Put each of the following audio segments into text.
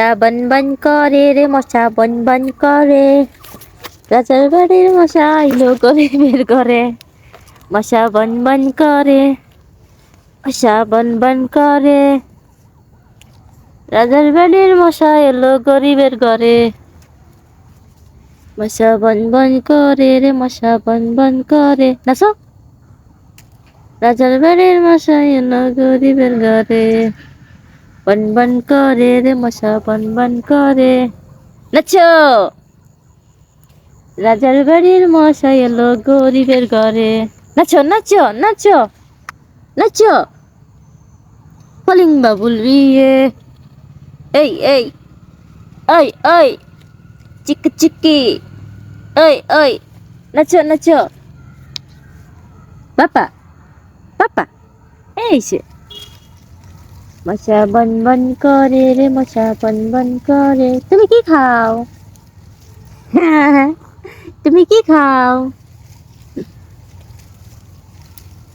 মশা বন বন করে রে, মশা বন বন করে। রাজার বাড়ির মশা আইলো গরিবের ঘরে মশা বন বন করে, মশা বন বন করে। রাজার বাড়ির মশা এলো গরিবের ঘরে। মশা বন বন করে রে, মশা বন বন করে। নাচো। রাজার বাড়ির মশা এলো গরিবের ঘরে। বন বন করে রে মশা বন বন করে নাচো রাজার বাড়ির মশা এলো গরিবের ঘরে। নাচো নাচো নাচো নাচো। কলিং বাবুল বিয়ে। এই এই ওই ওই চিক চিকি। ওই ওই নাচো নাচো। বাপা বাপা, এই সে মশা বন বন করে রে, মশা বন বন করে। তুমি কি খাও? তুমি কি খাও?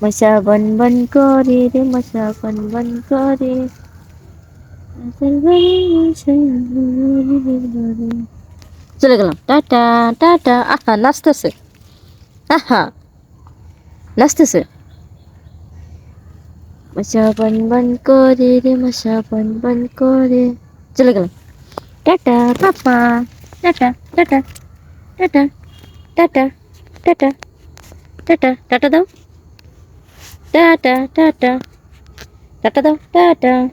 মশা বন বন করে রে, মশা বন বন করে। চলে গেলাম। Tata tata. আহা, নাচতেছে। আহা, নাচতেছে। Masa ban-ban ko đi đi Masa ban-ban ko đi Chơi lại Tata papa Tata Tata Tata Tata Tata Tata Tata đâu Tata Tata Tata đâu Tata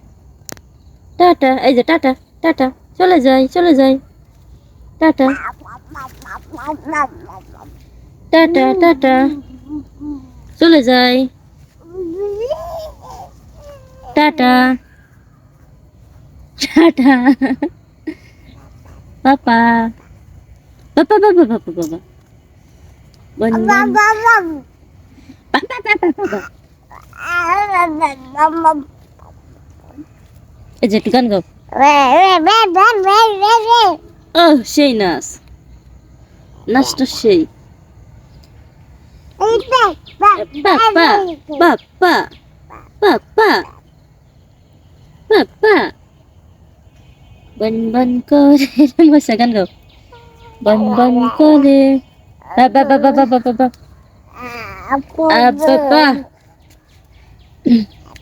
Tata Ê giờ Tata Tata Chỗ là dây Chỗ là dây Tata Tata Tata Chỗ là dây tata. Tata. Papa. Papa বাবা বাবা বাবা ও সেই নাচ। নাচ তো সেই Bappa Bappa Bappa papa. Bonbon ko de. Ano sa ganlo? Bonbon ko de. Ba ba ba ba ba ba ba ba. Apa apa.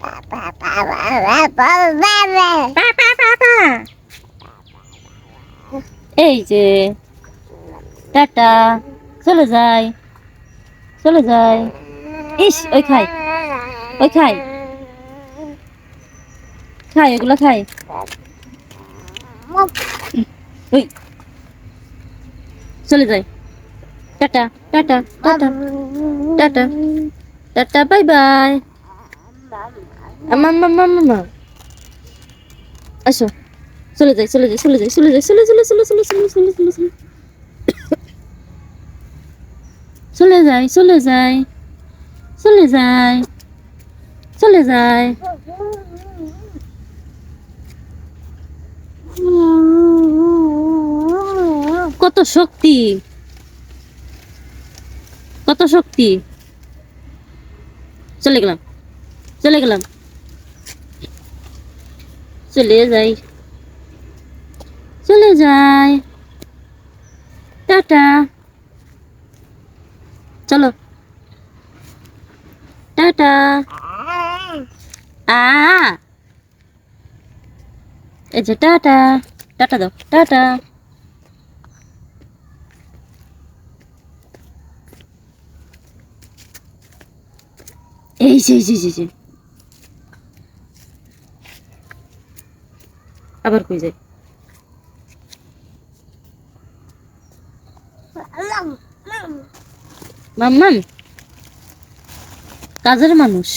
Papa papa papa papa. Papa papa. এই যে টাটা চলে যাই চলে যাই ইস ওই খাই ওই খাই খাই এগুলো খাই ওই চলে যায় tata tata tata tata tata bye bye আমার মামা মামা আসো চলে যাই চলে যাই চলে যাই চলে যাই চলে চলে চলে চলে চলে চলে চলে চলে চলে যাই চলে যাই চলে যাই চলে যাই কত শক্তি? কত শক্তি? চলে গেলাম। চলে গেলাম। চলে যাই। চলে যাই। টাটা। চলো। টাটা। আ এই যে টাটা। টাটা দাও। টাটা। এই যে এই যে, যে, আবার কই যাই? মাম্মাম কাজের মানুষ।